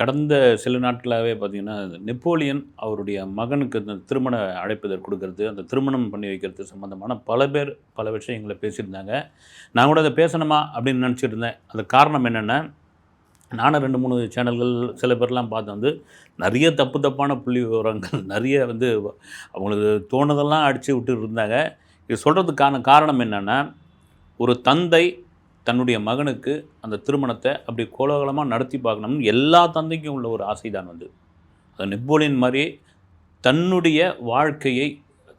கடந்த சில நாட்களாகவே பார்த்தீங்கன்னா நெப்போலியன் அவருடைய மகனுக்கு இந்த திருமண அழைப்பிதழ் கொடுக்கறது அந்த திருமணம் பண்ணி வைக்கிறது சம்மந்தமான பல பேர் பல விஷயங்களை பேசியிருந்தாங்க. நான் கூட அதை பேசணுமா அப்படின்னு நினச்சிட்டு இருந்தேன். அது காரணம் என்னென்னா நானும் ரெண்டு மூணு சேனல்கள் சில பேர்லாம் பார்த்து வந்து நிறைய தப்பு தப்பான புள்ளி விவரங்கள் நிறைய வந்து அவங்களுக்கு தோணுதெல்லாம் அடித்து விட்டு இருந்தாங்க. இது சொல்கிறதுக்கான காரணம் என்னென்னா ஒரு தந்தை தன்னுடைய மகனுக்கு அந்த திருமணத்தை அப்படி கோலாகலமாக நடத்தி பார்க்கணும்னு எல்லா தந்தைக்கும் உள்ள ஒரு ஆசை தான் வந்து. அது நெப்போலியன் மாதிரி தன்னுடைய வாழ்க்கையை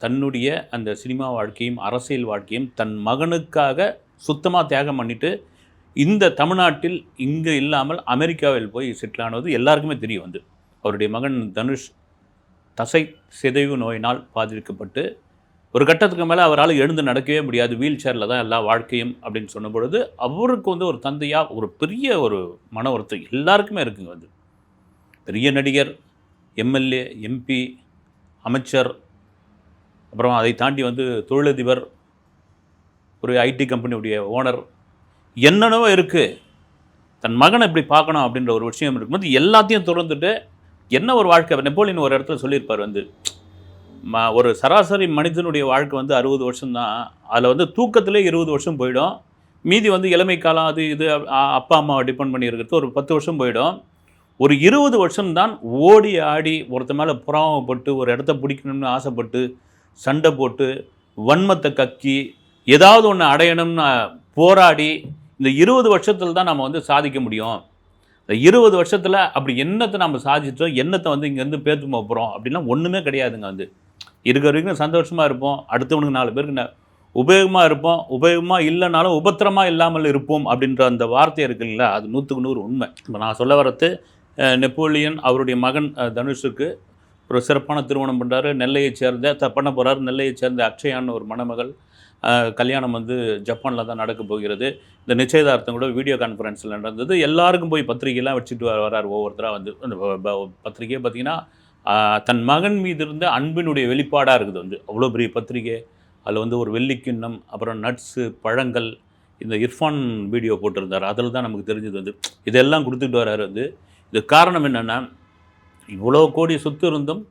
தன்னுடைய அந்த சினிமா வாழ்க்கையும் அரசியல் வாழ்க்கையும் தன் மகனுக்காக சுத்தமாக தியாகம் பண்ணிவிட்டு இந்த தமிழ்நாட்டில் இங்கே இல்லாமல் அமெரிக்காவில் போய் செட்டில் ஆனது எல்லாருக்குமே தெரியும் வந்து. அவருடைய மகன் தனுஷ் தசை சிதைவு நோயினால் பாதிக்கப்பட்டு ஒரு கட்டத்துக்கு மேலே அவரால் எழுந்து நடக்கவே முடியாது. வீல் சேரில் தான் எல்லா வாழ்க்கையும் அப்படின்னு சொன்ன பொழுது அவருக்கு வந்து ஒரு தந்தையாக ஒரு பெரிய ஒரு மன ஒருத்தர் எல்லாருக்குமே இருக்குங்க வந்து பெரிய நடிகர் எம்எல்ஏ எம்பி அமைச்சர் அப்புறம் அதை தாண்டி வந்து தொழிலதிபர் ஒரு ஐடி கம்பெனியுடைய ஓனர் என்னென்னவோ இருக்குது தன் மகனை இப்படி பார்க்கணும் அப்படின்ற ஒரு விஷயம் இருக்கும்போது எல்லாத்தையும் திறந்துட்டு என்ன ஒரு வாழ்க்கை? நெப்போலியன் ஒரு இடத்துல சொல்லியிருப்பார் வந்து ம ஒரு சராசரி மனிதனுடைய வாழ்க்கை வந்து அறுபது வருஷம்தான். அதில் வந்து தூக்கத்திலே இருபது வருஷம் போயிடும். மீதி வந்து இளமை காலம் அது இது அப்பா அம்மாவை டிபெண்ட் பண்ணி இருக்கிறது. ஒரு பத்து வருஷம் போயிடும். ஒரு இருபது வருஷம்தான் ஓடி ஆடி ஒருத்த மேலே புறாமப்பட்டு ஒரு இடத்த பிடிக்கணும்னு ஆசைப்பட்டு சண்டை போட்டு வன்மத்தை கக்கி ஏதாவது ஒன்று அடையணும்னு போராடி இந்த இருபது வருஷத்தில் தான் நம்ம வந்து சாதிக்க முடியும். இந்த இருபது வருஷத்தில் அப்படி என்னத்தை நம்ம சாதிச்சோம் என்னத்தை வந்து இங்கேருந்து பேத்து போகிறோம் அப்படின்னா ஒன்றுமே கிடையாதுங்க வந்து. இருக்கிற வரைக்கும் சந்தோஷமாக இருப்போம். அடுத்தவனுக்கு நாலு பேருக்கு ந- உபயோகமாக இருப்போம். உபயோகமாக இல்லைனாலும் உபத்திரமாக இல்லாமல் இருப்போம் அப்படின்ற அந்த வார்த்தை இருக்கு இல்லைங்களா? அது நூற்றுக்கு நூறு உண்மை. இப்போ நான் சொல்ல வரத்து நெப்போலியன் அவருடைய மகன் தனுஷுக்கு ஒரு சிறப்பான திருமணம் பண்ணுறாரு நெல்லையை சேர்ந்த த பண்ண போகிறார் நெல்லையை சேர்ந்த அக்ஷயான்னு ஒரு மணமகள் கல்யாணம் வந்து ஜப்பானில் தான் நடக்க போகிறது. இந்த நிச்சயதார்த்தம் கூட வீடியோ கான்ஃபரன்ஸில் நடந்தது. எல்லாருக்கும் போய் பத்திரிகைலாம் வச்சுட்டு வர வரார். ஒவ்வொருத்தராக வந்து அந்த ப- பார்த்தீங்கன்னா தன் மகன் மீது இருந்த அன்பினுடைய வெளிப்பாடாக இருக்குது வந்து. அவ்வளோ பெரிய பத்திரிகை அதில் வந்து ஒரு வெள்ளிக்கிண்ணம் அப்புறம் நட்ஸு பழங்கள் இந்த இர்ஃபான் வீடியோ போட்டிருந்தார். அதில் தான் நமக்கு தெரிஞ்சது வந்து. இதெல்லாம் கொடுத்துட்டு வர்றாரு வந்து. இது காரணம் என்னென்னா இவ்வளோ கோடி சொத்து இருந்தும்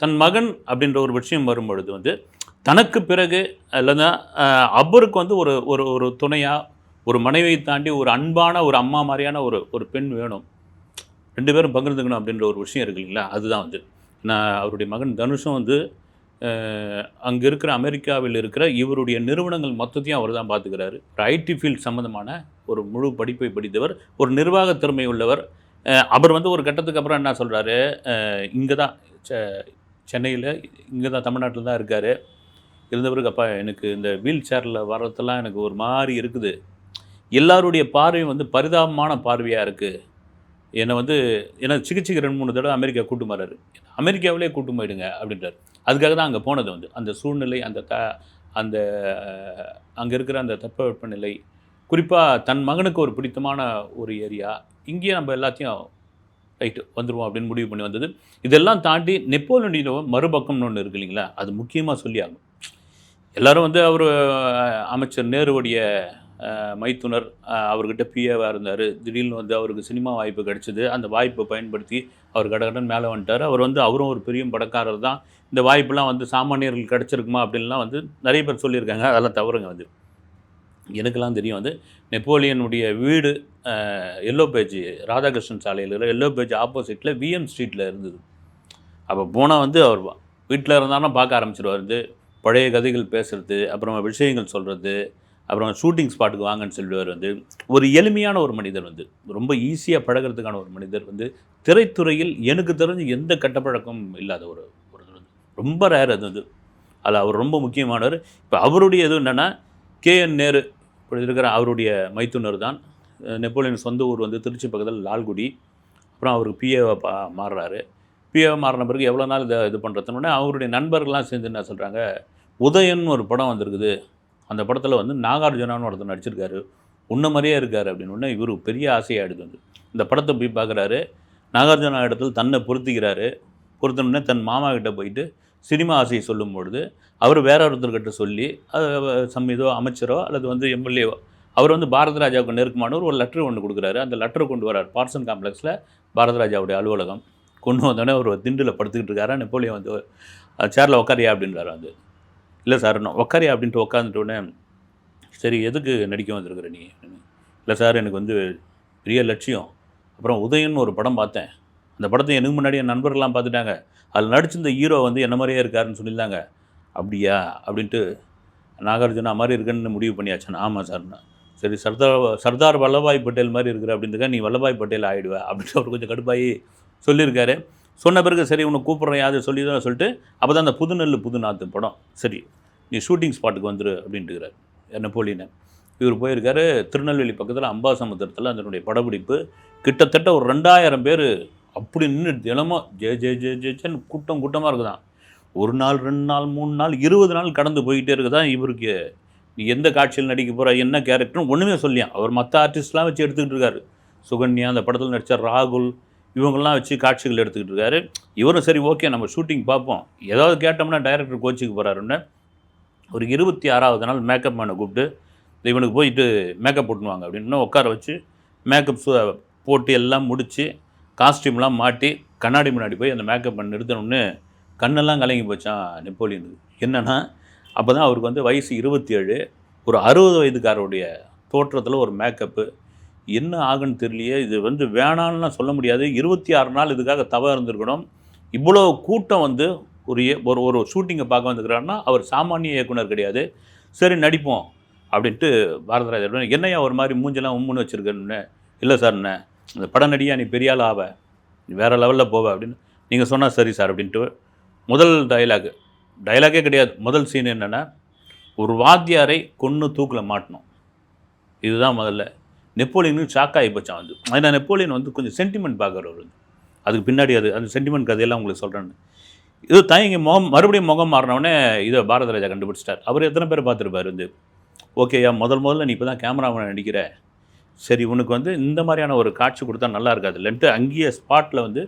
தன் மகன் அப்படின்ற ஒரு விஷயம் வரும்பொழுது வந்து தனக்கு பிறகு இல்லைன்னா ஆஹ், அவருக்கு வந்து ஒரு ஒரு ஒரு துணையாக ஒரு மனைவியை தாண்டி ஒரு அன்பான ஒரு அம்மா மாதிரியான ஒரு ஒரு பெண் வேணும். ரெண்டு பேரும் பகிர்ந்துக்கணும் அப்படின்ற ஒரு விஷயம் இருக்கு இல்லைங்களா? அதுதான் வந்து. நான் அவருடைய மகன் தனுஷும் வந்து அங்கே இருக்கிற அமெரிக்காவில் இருக்கிற இவருடைய நிறுவனங்கள் மொத்தத்தையும் அவர் தான் பார்த்துக்கிறாரு. ஒரு ஐடி ஃபீல்ட் சம்மந்தமான ஒரு முழு படிப்பை படித்தவர் ஒரு நிர்வாக திறமை உள்ளவர். அவர் வந்து ஒரு கட்டத்துக்கு அப்புறம் என்ன சொல்கிறாரு இங்கே தான் சென்னையில் இங்கே தான் தமிழ்நாட்டில் தான் இருக்கார். இருந்தவருக்கு அப்பா எனக்கு இந்த வீல் சேரில் வர்றதெல்லாம் எனக்கு ஒரு மாதிரி இருக்குது. எல்லாருடைய பார்வையும் வந்து பரிதாபமான பார்வையாக இருக்குது என்னை வந்து ஏன்னா சிகிச்சைக்கு ரெண்டு மூணு தடவை அமெரிக்கா கூட்டு மாறாரு அமெரிக்காவிலே கூட்டு போயிடுங்க அப்படின்றார். அதுக்காக தான் அங்கே போனது வந்து. அந்த சூழ்நிலை அந்த த அந்த அங்கே இருக்கிற அந்த தட்பவெப்பநிலை குறிப்பாக தன் மகனுக்கு ஒரு பிடித்தமான ஒரு ஏரியா இங்கேயே நம்ம எல்லாத்தையும் ரைட்டு வந்துடுவோம் அப்படின்னு முடிவு பண்ணி வந்தது. இதெல்லாம் தாண்டி நெப்போலியனோட மறுபக்கம்னு ஒன்று இருக்கு இல்லைங்களா? அது முக்கியமாக சொல்லி ஆகும் எல்லோரும் வந்து அவர் அமைச்சர் நேருவுடைய மைத்துனர் அவர்கிட்ட பிஏவாக இருந்தார். திடீர்னு வந்து அவருக்கு சினிமா வாய்ப்பு கிடச்சிது. அந்த வாய்ப்பை பயன்படுத்தி அவர் கடகடன் மேலே வந்துட்டார். அவர் வந்து அவரும் ஒரு பெரிய படக்காரர் தான். இந்த வாய்ப்பெல்லாம் வந்து சாமானியர்கள் கிடச்சிருக்குமா அப்படின்லாம் வந்து நிறைய பேர் சொல்லியிருக்காங்க. அதெல்லாம் தவறுங்க வந்து. எனக்கெல்லாம் தெரியும் வந்து நெப்போலியனுடைய வீடு எல்லோ பேஜ் ராதாகிருஷ்ணன் சாலையில் இருக்கிற எல்லோ பேஜ் ஆப்போசிட்டில் விஎம் ஸ்ட்ரீட்டில் இருந்தது. அப்போ போனால் வந்து அவர் வீட்டில் இருந்தாலும் பார்க்க ஆரம்பிச்சிருவார் வந்து. பழைய கதைகள் பேசுகிறது அப்புறம் விஷயங்கள் சொல்கிறது அப்புறம் ஷூட்டிங் ஸ்பாட்டுக்கு வாங்கன்னு சொல்லுவார் வந்து. ஒரு எளிமையான ஒரு மனிதர் வந்து ரொம்ப ஈஸியாக பழகிறதுக்கான ஒரு மனிதர் வந்து திரைத்துறையில் எனக்கு தெரிஞ்சு எந்த கட்டப்பழக்கமும் இல்லாத ஒரு ஒரு வந்து. ரொம்ப ரேர் அது வந்து. அதில் அவர் ரொம்ப முக்கியமானவர். இப்போ அவருடைய இது என்னென்னா கேஎன் நேரு இப்படி இருக்கிற அவருடைய மைத்துனர் தான். நெப்போலியன் சொந்த ஊர் வந்து திருச்சி பக்கத்தில் லால்குடி. அப்புறம் அவருக்கு பிஏவை பா மாறுறாரு. பிஏவை மாறின பிறகு எவ்வளோ நாள் இதை இது பண்ணுறதுன்னு அவருடைய நண்பர்கள்லாம் சேர்ந்து என்ன சொல்கிறாங்க உதயன் ஒரு படம் வந்திருக்குது. அந்த படத்தில் வந்து நாகார்ஜுனான்னு ஒருத்தர் நடிச்சிருக்காரு. உன்ன மாதிரியே இருக்கார் அப்படின்னு உடனே இவர் பெரிய ஆசையாக வந்து இந்த படத்தை போய் பார்க்குறாரு. நாகார்ஜுனா இடத்துல தன்னை பொருத்திக்கிறாரு. பொருத்தணுன்னே தன் மாமா கிட்ட போயிட்டு சினிமா ஆசையை சொல்லும் பொழுது அவர் வேற ஒருத்தர்கிட்ட சொல்லி அது சம்மிதோ அமைச்சரோ அல்லது வந்து எம்எல்ஏவோ அவர் வந்து பாரத ராஜாவுக்கு நெருக்கமானவர் ஒரு லெட்டர் ஒன்று கொடுக்குறாரு. அந்த லெட்டரை கொண்டு வரார். பார்சன் காம்ப்ளெக்ஸில் பாரத ராஜாவுடைய அலுவலகம். கொண்டு வந்தோடனே அவர் திண்டில் படுத்துக்கிட்டு இருக்காரா? நெப்போலியன் வந்து சேரில் உட்காரியா? அப்படின்றாரு வந்து. இல்லை சார் நான் உக்காரியா அப்படின்ட்டு உட்காந்துட்டோடனே சரி எதுக்கு நடிக்க வந்திருக்கிற நீ? இல்லை சார் எனக்கு வந்து பெரிய லட்சியம். அப்புறம் உதயன் ஒரு படம் பார்த்தேன். அந்த படத்தை எனக்கு முன்னாடி என் நண்பர்கள்லாம் பார்த்துட்டாங்க. அதில் நடிச்சிருந்த ஹீரோ வந்து என்ன மாதிரியே இருக்காருன்னு சொல்லியிருந்தாங்க. அப்படியா? அப்படின்ட்டு நாகார்ஜுனா மாதிரி இருக்குன்னு முடிவு பண்ணியாச்சு ஆமாம் சார்ண்ணா சரி சர்தார் சர்தார் வல்லபாய் பட்டேல் மாதிரி இருக்கிற அப்படின்னுக்கா நீ வல்லபாய் பட்டேல் ஆகிடுவ அப்படின்ட்டு அவர் கொஞ்சம் கடுப்பாகி சொல்லியிருக்காரு. சொன்ன பிறகு சரி உன்னை கூப்பிட்றேன் யாரு சொல்லி தான் சொல்லிட்டு அப்போ தான் அந்த புதுநெல் புது நாத்து படம். சரி நீ ஷூட்டிங் ஸ்பாட்டுக்கு வந்துரு அப்படின்ட்டுக்கிறார் நெப்போலியனை. இவர் போயிருக்காரு திருநெல்வேலி பக்கத்தில் அம்பாசமுத்திரத்தில் அதனுடைய படப்பிடிப்பு. கிட்டத்தட்ட ஒரு ரெண்டாயிரம் பேர் அப்படி நின்று தினமும் ஜே ஜே ஜே ஜேன்னு கூட்டம் கூட்டமாக இருக்குதான். ஒரு நாள் ரெண்டு நாள் மூணு நாள் இருபது நாள் கடந்து போயிட்டே இருக்குதான் இவருக்கு. நீ எந்த காட்சியில் நடிக்க போகிற என்ன கேரக்டர்னு ஒன்றுமே சொல்லியான் அவர் மற்ற ஆர்டிஸ்ட்லாம் வச்சு எடுத்துக்கிட்டு இருக்காரு. சுகன்யா அந்த படத்தில் நடித்த ராகுல் இவங்கெல்லாம் வச்சு காட்சிகள் எடுத்துக்கிட்டு இருக்காரு. இவரும் சரி ஓகே நம்ம ஷூட்டிங் பார்ப்போம். ஏதாவது கேட்டோம்னா டைரக்டர் கோச்சிக்கு போகிறாருன்னு ஒரு இருபத்தி ஆறாவது நாள் மேக்கப் மேனை கூப்பிட்டு இவனுக்கு போயிட்டு மேக்கப் போட்டுனுவாங்க அப்படின்னு உட்கார வச்சு மேக்கப் போட்டு எல்லாம் முடித்து காஸ்டியூம்லாம் மாட்டி கண்ணாடி முன்னாடி போய் அந்த மேக்கப் பண்ணி நிறுத்தணும்னு கண்ணெல்லாம் கலங்கி போச்சான் நெப்போலியனுக்கு என்னென்னா அப்போ தான் அவருக்கு வந்து வயசு இருபத்தி ஏழு ஒரு அறுபது வயதுக்காரருடைய தோற்றத்தில் ஒரு மேக்கப்பு என்ன ஆகுன்னு தெரியலையே இது வந்து வேணான்னு சொல்ல முடியாது. இருபத்தி ஆறு நாள் இதுக்காக தவ இருந்திருக்கணும். இவ்வளோ கூட்டம் வந்து ஒரு ஒரு ஒரு ஷூட்டிங்கை பார்க்க வந்துக்கிறாருன்னா அவர் சாமானிய இயக்குனர் கிடையாது. சரி நடிப்போம் அப்படின்ட்டு பாரதராஜர் என்னையா ஒரு மாதிரி மூஞ்செல்லாம் உம்முன்னு வச்சுருக்கேன்னு? இல்லை சார் என்ன? இந்த பட நடிகா நீ பெரிய ஆள் ஆவ? நீ வேறு லெவலில் போவ அப்படின்னு. நீங்கள் சொன்னால் சரி சார் அப்படின்ட்டு முதல் டைலாகு டயலாகே கிடையாது. முதல் சீன் என்னென்னா ஒரு வாத்தியாரை கொன்று தூக்கில் மாட்டணும். இதுதான் முதல்ல. நெப்போலியனுக்கு ஷாக் ஆகி போச்சான் வந்து ஏன்னா நெப்போலியன் வந்து கொஞ்சம் சென்டிமெண்ட் பார்க்குறவர் வந்து. அதுக்கு பின்னாடி அது அந்த சென்டிமெண்ட் கதையெல்லாம் உங்களுக்கு சொல்கிறேன்னு இது தயங்கி முகம் மறுபடியும் முகம் மாறினவுடனே இதை பாரதராஜா கண்டுபிடிச்சிட்டார். அவர் எத்தனை பேர் பார்த்துருப்பார் வந்து? ஓகேயா முதல் முதல்ல நீ இப்போ தான் கேமராமேன் நடிக்கிற. சரி உனக்கு வந்து இந்த மாதிரியான ஒரு காட்சி கொடுத்தா நல்லா இருக்காது. இல்லைன்ட்டு அங்கேயே ஸ்பாட்டில் வந்து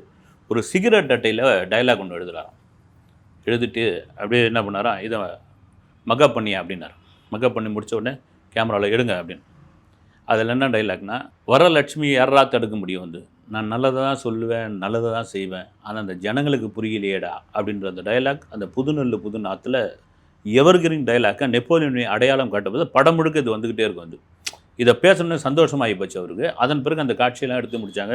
ஒரு சிகரெட் அட்டையில் டயலாக் ஒன்று எழுதுகிறாராம் எழுதிட்டு அப்படியே என்ன பண்ணாரா இதை மக்கப் பண்ணியா? அப்படின்னார் மக்கப் பண்ணி முடித்த உடனே கேமராவில் எடுங்க அப்படின்னு. அதில் என்ன டைலாக்னா வரலட்சுமி யாரா தடுக்க முடியும் வந்து? நான் நல்லதை தான் சொல்லுவேன் நல்லதை தான் செய்வேன். ஆனால் அந்த ஜனங்களுக்கு புரியலையேடா? அப்படின்ற அந்த டைலாக் அந்த புதுநெல்லு புது நாத்தில் எவர்கிரீன் டைலாக்கை நெப்போலியனுடைய அடையாளம் காட்டும்போது படம் முழுக்க இது வந்துக்கிட்டே இருக்கும் வந்து. இதை பேசணும்னு சந்தோஷமாகி போச்சு அவருக்கு. அதன் பிறகு அந்த காட்சியெல்லாம் எடுத்து முடித்தாங்க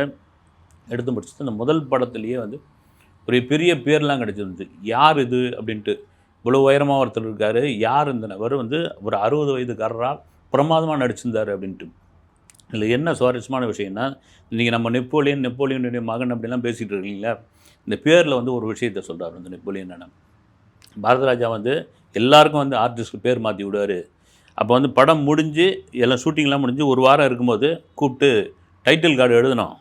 எடுத்து முடிச்சுட்டு அந்த முதல் படத்துலேயே வந்து ஒரு பெரிய பேர்லாம் கிடச்சிருந்து யார் இது? அப்படின்ட்டு. இவ்வளோ உயரமாக ஒருத்தர் இருக்கார். யார் இந்த நபர் வந்து? ஒரு அறுபது வயதுக்காரராக பிரமாதமாக நடிச்சிருந்தார் அப்படின்ட்டு. இதில் என்ன சுவாரஸ்யமான விஷயம்னா இன்றைக்கி நம்ம நெப்போலியன் நெப்போலியனுடைய மகன் அப்படிலாம் பேசிகிட்டு இருக்கீங்களா? இந்த பேரில் வந்து ஒரு விஷயத்தை சொல்கிறார் வந்து நெப்போலியன் அண்ணன். பாரதராஜா வந்து எல்லாருக்கும் வந்து ஆர்டிஸ்ட்க்கு பேர் மாற்றி விடுவார். அப்போ வந்து படம் முடிஞ்சு எல்லாம் ஷூட்டிங்லாம் முடிஞ்சு ஒரு வாரம் இருக்கும்போது கூப்பிட்டு டைட்டில் கார்டு எழுதணும்.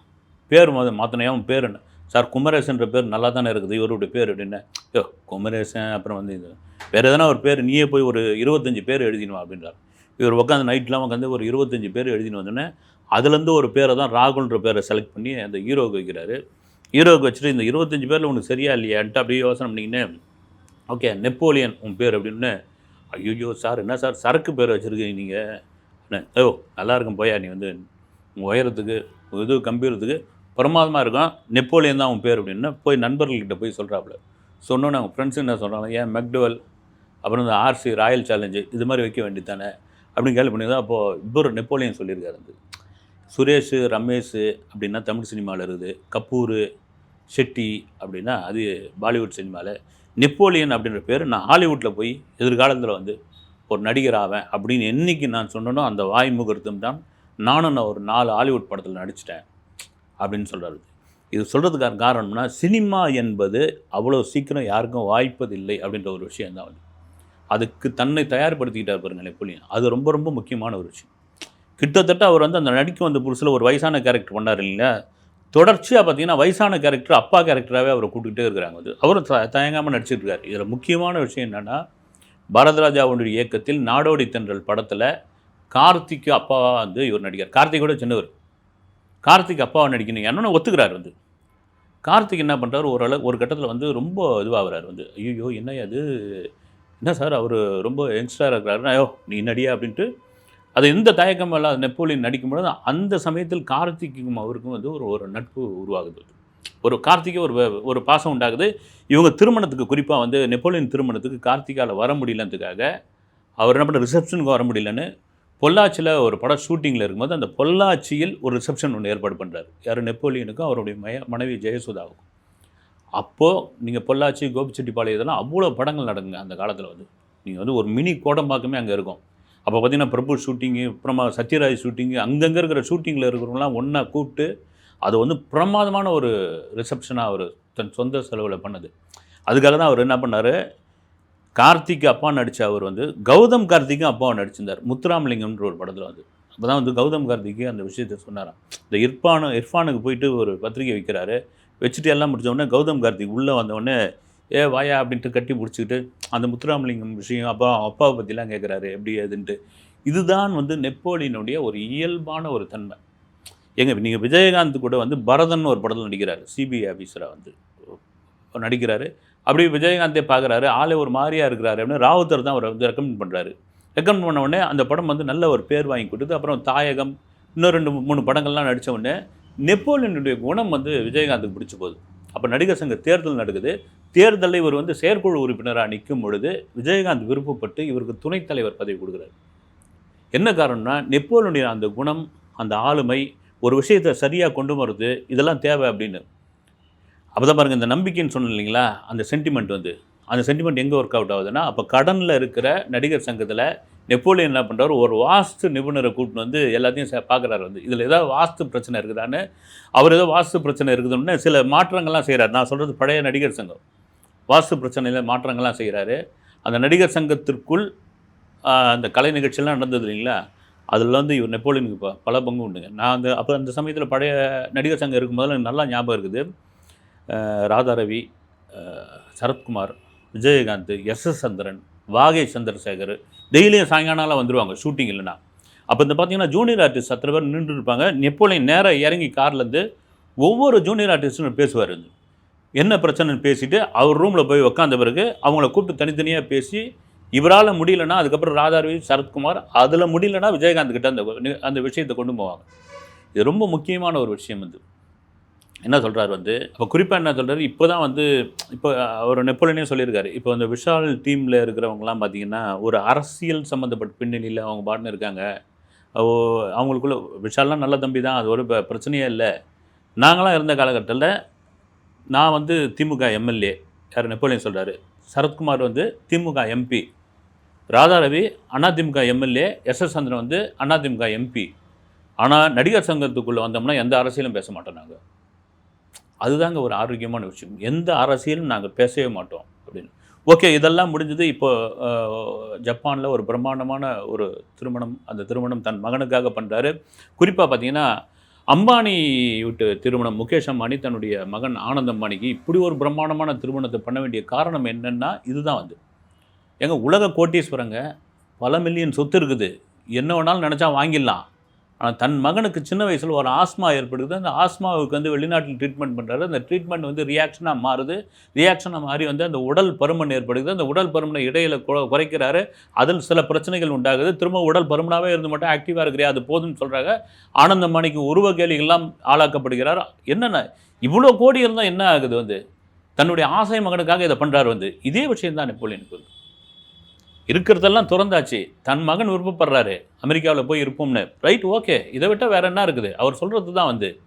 பேர் மொதல் மாற்றினையா அவன் பேர் என்ன? சார் குமரேசன்ற பேர் நல்லா தானே இருக்குது இவருடைய பேர் அப்படின்னு. யோ குமரேசன் அப்புறம் வந்து இது வேறு எதனா ஒரு பேர் நீயே போய் ஒரு இருபத்தஞ்சி பேர் எழுதினோம் அப்படின்றார். இவர் உட்காந்து நைட்லாம் உட்காந்து ஒரு இருபத்தஞ்சி பேர் எழுதின்னு வந்தோடனே அதுலேருந்து ஒரு பேரை தான் ராகுல்ன்ற பேரை செலக்ட் பண்ணி அந்த ஹீரோவுக்கு வைக்கிறாரு. ஹீரோவுக்கு வச்சுட்டு இந்த இருபத்தஞ்சி பேரில் உனக்கு சரியா இல்லையான்ட்டு அப்படியே யோசனை பண்ணிங்கன்னு ஓகே நெப்போலியன் உன் பேர் அப்படின்னு ஐயோ சார் என்ன சார் சரக்கு பேர் வச்சுருக்கீங்க நீங்கள் ஓ நல்லா இருக்கும் போயா நீ வந்து உங்கள் உயரத்துக்கு இது கம்பீரத்துக்கு பிரமாதமாக இருக்கும் நெப்போலியன் தான் உன் பேர் அப்படின்னு போய் நண்பர்கள்கிட்ட போய் சொல்கிறாப்புல சொன்னோன்னே அவங்க ஃப்ரெண்ட்ஸ் என்ன சொல்கிறாங்க ஏன் மெக்டுவல் அப்புறம் இந்த ஆர்சி ராயல் சேலஞ்சு இது மாதிரி வைக்க வேண்டியதானே அப்படின்னு கேள்வி பண்ணி அப்போது இப்போ நெப்போலியன் சொல்லியிருக்காரு அது சுரேஷ் ரமேஷ் அப்படின்னா தமிழ் சினிமாவில் இருக்குது. கபூர் ஷெட்டி அப்படின்னா அது பாலிவுட் சினிமாவில். நெப்போலியன் அப்படின்ற பேர் நான் ஹாலிவுட்டில் போய் எதிர்காலத்தில் வந்து ஒரு நடிகர் ஆவேன் அப்படின்னு என்றைக்கு நான் சொன்னனோ அந்த வாய் முகூர்த்தம் தான் நானும் நான் ஒரு நாலு ஹாலிவுட் படத்தில் நடிச்சிட்டேன் அப்படின்னு சொல்கிறது இது சொல்கிறதுக்கான காரணம்னா சினிமா என்பது அவ்வளோ சீக்கிரம் யாருக்கும் வாய்ப்பதில்லை அப்படின்ற ஒரு விஷயம் தான் வந்து. அதுக்கு தன்னை தயார்படுத்திக்கிட்டார் பாருங்க நெப்போலியன். அது ரொம்ப ரொம்ப முக்கியமான ஒரு விஷயம். கிட்டத்தட்ட அவர் வந்து அந்த நடிக்க வந்த புதுசில் ஒரு வயசான கேரக்டர் பண்ணார் இல்லைங்களா? தொடர்ச்சியாக பார்த்தீங்கன்னா வயசான கேரக்டர் அப்பா கேரக்டராகவே அவரை கூட்டிகிட்டே இருக்கிறாங்க. அது அவரும் த தயங்காமல் நடிச்சிட்டு இருக்காரு. இதில் முக்கியமான விஷயம் என்னென்னா பரதராஜாவுடைய இயக்கத்தில் நாடோடி தென்றல் படத்தில் கார்த்திக்கு அப்பாவாக வந்து இவர் நடிகர் கார்த்திகோட சின்னவர். கார்த்திக் அப்பாவை நடிக்கணும். என்னன்னு ஒத்துக்கிறார் வந்து. கார்த்திக் என்ன பண்ணுறாரு ஓரளவு ஒரு கட்டத்தில் வந்து ரொம்ப இதுவாகிறார் வந்து. ஐயோ என்ன அது என்ன சார் அவர் ரொம்ப யங்ஸ்டராக இருக்கிறாருன்னா ஐயோ நீ நடியா? அப்படின்ட்டு அது எந்த தயக்கமும் இல்லாத நெப்போலியன் நடிக்கும்பொழுது அந்த சமயத்தில் கார்த்திக்கும் அவருக்கும் வந்து ஒரு ஒரு நட்பு உருவாகுது. ஒரு கார்த்திகை ஒரு ஒரு பாசம் உண்டாகுது. இவங்க திருமணத்துக்கு குறிப்பாக வந்து நெப்போலியன் திருமணத்துக்கு கார்த்திகாவில் வர முடியலன்றதுக்காக அவர் என்ன பண்ண ரிசப்ஷனுக்கு வர முடியலன்னு பொள்ளாச்சியில் ஒரு படம் ஷூட்டிங்கில் இருக்கும்போது அந்த பொள்ளாச்சியில் ஒரு ரிசப்ஷன் ஒன்று ஏற்பாடு பண்ணுறாரு யார்? நெப்போலியனுக்கும் அவருடைய மய மனைவி ஜெயசுதாவுக்கும். அப்போது நீங்கள் பொள்ளாச்சி கோபிச்செட்டிப்பாளையம் இதெல்லாம் அவ்வளோ படங்கள் நடக்குங்க அந்த காலத்தில் வந்து. நீங்கள் வந்து ஒரு மினி கோடம்பாக்கமே அங்கே இருக்கும். அப்போ பார்த்தீங்கன்னா பிரபு ஷூட்டிங்கு அப்புறமா சத்யராஜ் ஷூட்டிங்கு அங்கங்கே இருக்கிற ஷூட்டிங்கில் இருக்கிறவங்களாம் ஒன்றா கூப்பிட்டு அது வந்து பிரமாதமான ஒரு ரிசப்ஷனாக அவர் தன் சொந்த செலவில் பண்ணது. அதுக்காக தான் அவர் என்ன பண்ணார்? கார்த்திக் அப்பா நடித்த அவர் வந்து கௌதம் கார்த்திக்கும் அப்பாவை நடிச்சிருந்தார். முத்துராமலிங்கம்ன்ற ஒரு படத்தில் வந்து. அப்போ தான் வந்து கௌதம் கார்த்திக்கு அந்த விஷயத்தை சொன்னாராம். இந்த இர்ஃபானு இர்ஃபானுக்கு போயிட்டு ஒரு பத்திரிக்கை வைக்கிறாரு. வச்சுட்டு எல்லாம் முடிச்ச கௌதம் கார்த்திக் உள்ளே வந்தவுடனே ஏ வாயா அப்படின்ட்டு கட்டி பிடிச்சிக்கிட்டு அந்த முத்துராமலிங்கம் விஷயம் அப்பா அப்பாவை பற்றிலாம் கேட்குறாரு எப்படி ஏதுன்ட்டு. இதுதான் வந்து நெப்போலியனுடைய ஒரு இயல்பான ஒரு தன்மை. எங்க நீங்கள் விஜயகாந்த் கூட வந்து பரதன் ஒரு படத்தில் நடிக்கிறாரு சிபிஐ ஆஃபீஸராக வந்து. நடிக்கிறாரு அப்படி விஜயகாந்தே பார்க்குறாரு ஆளே ஒரு மாதிரியாக இருக்கிறாரு அப்படின்னு ராவுத்தர் தான் அவரை வந்து ரெக்கமெண்ட் பண்ணுறாரு ரெக்கமெண்ட் பண்ண உடனே அந்த படம் வந்து நல்ல ஒரு பேர் வாங்கி கொடுத்து அப்புறம் தாயகம் இன்னும் ரெண்டு மூணு படங்கள்லாம் நடித்த உடனே நெப்போலியனுடைய குணம் வந்து விஜயகாந்துக்கு பிடிச்சி போகுது. அப்போ நடிகர் சங்க தேர்தல் நடக்குது. தேர்தலில் இவர் வந்து செயற்குழு உறுப்பினராக நிற்கும் பொழுது விஜயகாந்த் விருப்பப்பட்டு இவருக்கு துணைத் தலைவர் பதவி கொடுக்குறாரு. என்ன காரணம்னா நெப்போலியனுடைய அந்த குணம் அந்த ஆளுமை ஒரு விஷயத்தை சரியாக கொண்டு வர்றது இதெல்லாம் தேவை அப்படின்னு. அப்போ தான் பாருங்கள் இந்த நம்பிக்கைன்னு சொன்னேன் இல்லைங்களா? அந்த சென்டிமெண்ட் வந்து. அந்த சென்டிமெண்ட் எங்கே ஒர்க் அவுட் ஆகுதுன்னா அப்போ கடனில் இருக்கிற நடிகர் சங்கத்தில் நெப்போலியன் என்ன பண்ணுறாரு ஒரு வாஸ்து நிபுணரை கூப்பிட்டு வந்து எல்லாத்தையும் பார்க்குறாரு வந்து. இதில் ஏதாவது வாஸ்து பிரச்சனை இருக்குதான்னு அவர் ஏதோ வாஸ்து பிரச்சனை இருக்குதுன்னு சில மாற்றங்கள்லாம் செய்கிறார் நான் சொல்கிறது பழைய நடிகர் சங்கம். வாஸ்து பிரச்சனையில் மாற்றங்கள்லாம் செய்கிறாரு அந்த நடிகர் சங்கத்திற்குள் அந்த கலை நிகழ்ச்சியெல்லாம் நடந்தது இல்லைங்களா? அதில் வந்து இவர் நெப்போலியனுக்கு ப- பல பங்கு உண்டுங்க. நான் அந்த அப்போ அந்த சமயத்தில் பழைய நடிகர் சங்கம் இருக்கும்போது எனக்கு நல்லா ஞாபகம் இருக்குது. Radharavi Sarathkumar Vijayakanth S S Chandran Vagai Chandrasekhar. டெய்லியும் சாயங்காலம் வந்துடுவாங்க ஷூட்டிங் இல்லைன்னா. அப்போ இந்த பார்த்தீங்கன்னா ஜூனியர் ஆர்டிஸ்ட் அத்தனை பேர் நின்று இருப்பாங்க. நெப்போலியன் நேராக இறங்கி கார்லேருந்து ஒவ்வொரு ஜூனியர் ஆர்டிஸ்ட்டும் பேசுவார். என்ன பிரச்சனைன்னு பேசிட்டு அவர் ரூமில் போய் உக்காந்த பிறகு அவங்கள கூப்பிட்டு தனித்தனியாக பேசி இவரால் முடியலன்னா அதுக்கப்புறம் ராதாரவி சரத்குமார் அதில் முடியலன்னா விஜயகாந்த் கிட்ட அந்த அந்த விஷயத்தை கொண்டு போவாங்க. இது ரொம்ப முக்கியமான ஒரு விஷயம் இது. என்ன சொல்கிறார் வந்து? இப்போ குறிப்பாக என்ன சொல்கிறாரு இப்போ தான் வந்து இப்போ அவர் நெப்போலியனே சொல்லியிருக்காரு. இப்போ அந்த விஷால் டீமில் இருக்கிறவங்கலாம் பார்த்தீங்கன்னா ஒரு அரசியல் சம்மந்தப்பட்ட பின்னணியில் அவங்க பாட்டுன்னு இருக்காங்க. அவங்களுக்குள்ள விஷால்லாம் நல்ல தம்பி தான் அது ஒரு ப- பிரச்சனையே இல்லை. நாங்களாம் இருந்த காலகட்டத்தில் நான் வந்து திமுக எம்எல்ஏ யார் நெப்போலியன் சொல்கிறாரு சரத்குமார் வந்து DMK MP. Radharavi AIADMK MLA S S Chandran வந்து அதிமுக எம்பி. ஆனால் நடிகர் சங்கத்துக்குள்ளே வந்தோம்னா எந்த அரசியலும் பேச மாட்டோம் நாங்கள் அதுதாங்க ஒரு ஆரோக்கியமான விஷயம். எந்த அரசியலும் நாங்கள் பேசவே மாட்டோம் அப்படின்னு. ஓகே இதெல்லாம் முடிஞ்சது. இப்போ ஜப்பானில் ஒரு பிரம்மாண்டமான ஒரு திருமணம். அந்த திருமணம் தன் மகனுக்காக பண்ணுறாரு குறிப்பாக பார்த்தீங்கன்னா அம்பானி விட்டு திருமணம் முகேஷ் அம்பானி தன்னுடைய மகன் ஆனந்த் அம்பானிக்கு இப்படி ஒரு பிரம்மாண்டமான திருமணத்தை பண்ண வேண்டிய காரணம் என்னென்னா இதுதான் வந்து எங்கள் உலக கோட்டீஸ்வரங்க பல மில்லியன் சொத்து இருக்குது. என்ன வேணாலும் நினச்சா வாங்கிடலாம். ஆனால் தன் மகனுக்கு சின்ன வயசில் ஒரு ஆஸ்மா ஏற்படுது. அந்த ஆஸ்மாவுக்கு வந்து வெளிநாட்டில் ட்ரீட்மெண்ட் பண்ணுறாரு அந்த ட்ரீட்மெண்ட் வந்து ரியாக்ஷனாக மாறுது. ரியாக்ஷனாக மாறி வந்து அந்த உடல் பருமன் ஏற்படுது அந்த உடல் பருமனை இடையில கு- குறைக்கிறாரு. அதில் சில பிரச்சனைகள் உண்டாகுது. திரும்ப உடல் பருமனாகவே இருந்து மட்டும் ஆக்டிவாக இருக்கிறியா? அது போதும்னு சொல்கிறாங்க ஆனந்தமானிக்கு உருவ கேலிகள்லாம் ஆளாக்கப்படுகிறார். என்னென்ன? இவ்வளோ கோடி இருந்தால் என்ன ஆகுது வந்து? தன்னுடைய ஆசை மகனுக்காக இதை பண்ணுறாரு வந்து. இதே விஷயம் தான் நெப்போலியனுக்கு இருக்கிறதெல்லாம் திறந்தாச்சு. தன் மகன் விருப்பப்படுறாரு. அமெரிக்காவில் போய் இருப்போம்னு. ரைட் ஓகே இதை விட்டால் வேற என்ன இருக்குது? அவர் சொல்கிறது தான் வந்து.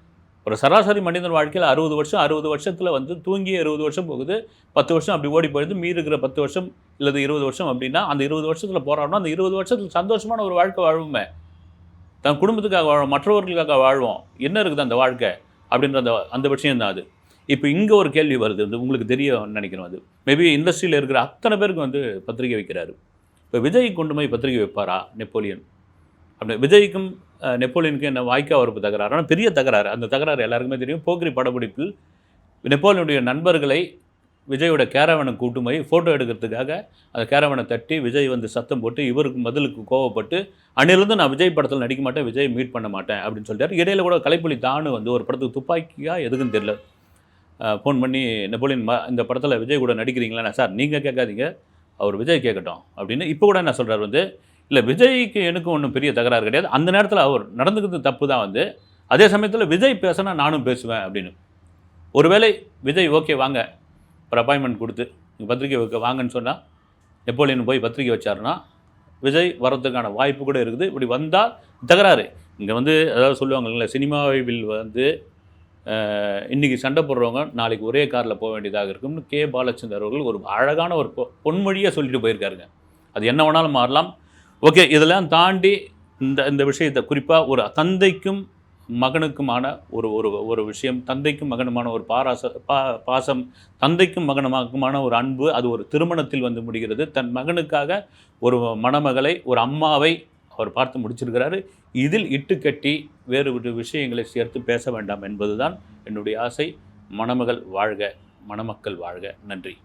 ஒரு சராசரி மனிதன் வாழ்க்கையில் அறுபது வருஷம் அறுபது வருஷத்தில் வந்து தூங்கி அறுபது வருஷம் போகுது. பத்து வருஷம் அப்படி ஓடி போயிடுது. மீதி இருக்கிற பத்து வருஷம் இல்லது இருபது வருஷம் அப்படின்னா அந்த இருபது வருஷத்தில் போராடணும். அந்த இருபது வருஷத்தில் சந்தோஷமான ஒரு வாழ்க்கை வாழ்வுமே. தன் குடும்பத்துக்காக வாழும் மற்றவர்களுக்காக வாழ்வோம். என்ன இருக்குது அந்த வாழ்க்கை? அப்படின்ற அந்த அந்த விஷயம் தான் அது. இப்போ இங்கே ஒரு கேள்வி வருது. வந்து உங்களுக்கு தெரியும் நினைக்கிறேன் அது. மேபி இண்டஸ்ட்ரியில் இருக்கிற அத்தனை பேருக்கு வந்து பத்திரிகை வைக்கிறாரு. இப்போ விஜய் கொண்டு போய் பத்திரிகை வைப்பாரா நெப்போலியன்? அப்படி விஜய்க்கும் நெப்போலியனுக்கும் என்ன வாய்க்கா வரப்பு தகராறு? ஆனால் பெரிய தகராறு. அந்த தகராறு எல்லாருக்குமே தெரியும். போக்கிரி படப்பிடிப்பில் நெப்போலியனுடைய நண்பர்களை விஜயோட கேரவனை கூட்டு போய் ஃபோட்டோ எடுக்கிறதுக்காக அந்த கேரவனை தட்டி விஜய் வந்து சத்தம் போட்டு இவருக்கு பதிலுக்கு கோவப்பட்டு அன்னிலிருந்து நான் விஜய் படத்தில் நடிக்க மாட்டேன் விஜய் மீட் பண்ண மாட்டேன் அப்படின்னு சொல்லிட்டாரு. இடையில கூட கலைப்புலி தானு வந்து ஒரு படத்துக்கு துப்பாக்கியாக எதுக்குன்னு தெரியல. ஃபோன் பண்ணி நெப்போலியன் இந்த படத்தில் விஜய் கூட நடிக்கிறீங்களா? சார் நீங்கள் கேட்காதீங்க. அவர் விஜய் கேட்கட்டும் அப்படின்னு இப்போ கூட என்ன சொல்கிறார் வந்து இல்லை விஜய்க்கு எனக்கும் ஒன்றும் பெரிய தகராறு கிடையாது. அந்த நேரத்தில் அவர் நடந்துக்கிறது தப்பு தான் வந்து. அதே சமயத்தில் விஜய் பேசினா நானும் பேசுவேன் அப்படின்னு. ஒருவேளை விஜய் ஓகே வாங்க. ஒரு அப்பாயின்மெண்ட் கொடுத்து நீங்கள் பத்திரிக்கை வைக்க வாங்கன்னு சொன்னால் நெப்போலியன் போய் பத்திரிக்கை வச்சாருன்னா விஜய் வர்றதுக்கான வாய்ப்பு கூட இருக்குது. இப்படி வந்தால் தகராறு. இங்கே வந்து அதாவது சொல்லுவாங்கல்ல சினிமாவில் வந்து இன்றைக்கி சண்டை போடுறவங்க நாளைக்கு ஒரே காரில் போக வேண்டியதாக இருக்கும்னு கே. பாலச்சந்தர் அவர்கள் ஒரு அழகான ஒரு பொ- பொன்மொழியாக சொல்லிட்டு போயிருக்காருங்க. அது என்ன வேணாலும் மாறலாம். ஓகே இதெல்லாம் தாண்டி இந்த இந்த விஷயத்தை குறிப்பாக ஒரு தந்தைக்கும் மகனுக்குமான ஒரு ஒரு ஒரு விஷயம் தந்தைக்கும் மகனுமான ஒரு பாராச பா பாசம் தந்தைக்கும் மகனுமாக்குமான ஒரு அன்பு அது ஒரு திருமணத்தில் வந்து முடிகிறது. தன் மகனுக்காக ஒரு மணமகளை ஒரு அம்மாவை அவர் பார்த்து முடிச்சிருக்கிறாரு. இதில் இட்டுக்கட்டி வேறு ஒரு விஷயங்களை சேர்த்து பேச வேண்டாம் என்பதுதான் என்னுடைய ஆசை. மணமகள் வாழ்க மணமக்கள் வாழ்க. நன்றி.